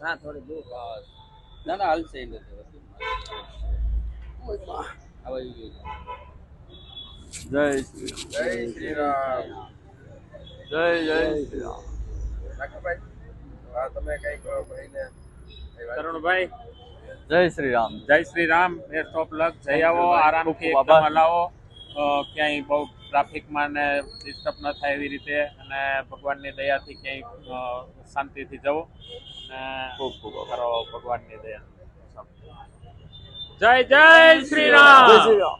ના થોડી દૂર ના ના હાલશે એ નથી હવે ઈ જય શ્રી જય શ્રી રામ. જય જય શ્રી રામ હા તમે કંઈક ભાઈને. તરુણભાઈ જય શ્રી રામ. જય Shri Ram. Best of luck જઈ આવો. આરામથી. એકદમ હલાવો. ક્યાંય બહુ ટ્રાફિકમાં ને ડિસ્ટર્બ ન થાય એવી રીતે અને ભગવાનની દયાથી ક્યાંય શાંતિથી જવો અને ખૂબ ખૂબ કરો ભગવાનની દયા. જય જય શ્રી જય રામ શ્રી રામ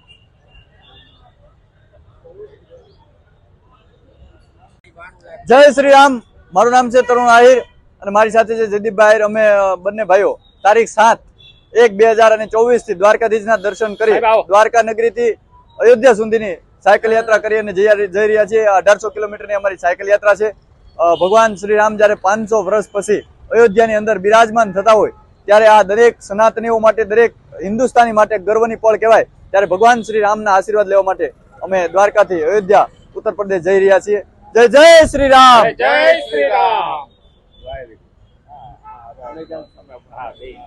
જય શ્રી રામ મારું નામ છે તરુણ આહિર અને મારી સાથે છે જયદીપભાઈ આહિર. અમે બંને ભાઈઓ. તારીખ સાત એક બે હજાર અને ચોવીસથી દ્વારકાધીશના દર્શન કરી દ્વારકા આવો. થી અયોધ્યા સુધીની સાયકલ યાત્રા કરી અને જઈ રહ્યા છીએ અઢારસો કિલોમીટરની અમારી સાયકલ યાત્રા છે ભગવાન શ્રી રામ જ્યારે પાંચસો વર્ષ પછી અયોધ્યાની અંદર બિરાજમાન થતા હોય ત્યારે આ દરેક સનાતનીઓ માટે દરેક હિન્દુસ્તાની માટે ગર્વની પળ કહેવાય ત્યારે ભગવાન શ્રી રામના આશીર્વાદ લેવા માટે અમે દ્વારકાથી અયોધ્યા ઉત્તર પ્રદેશ જઈ રહ્યા છીએ જય જય શ્રી રામ જય જય શ્રી રામ.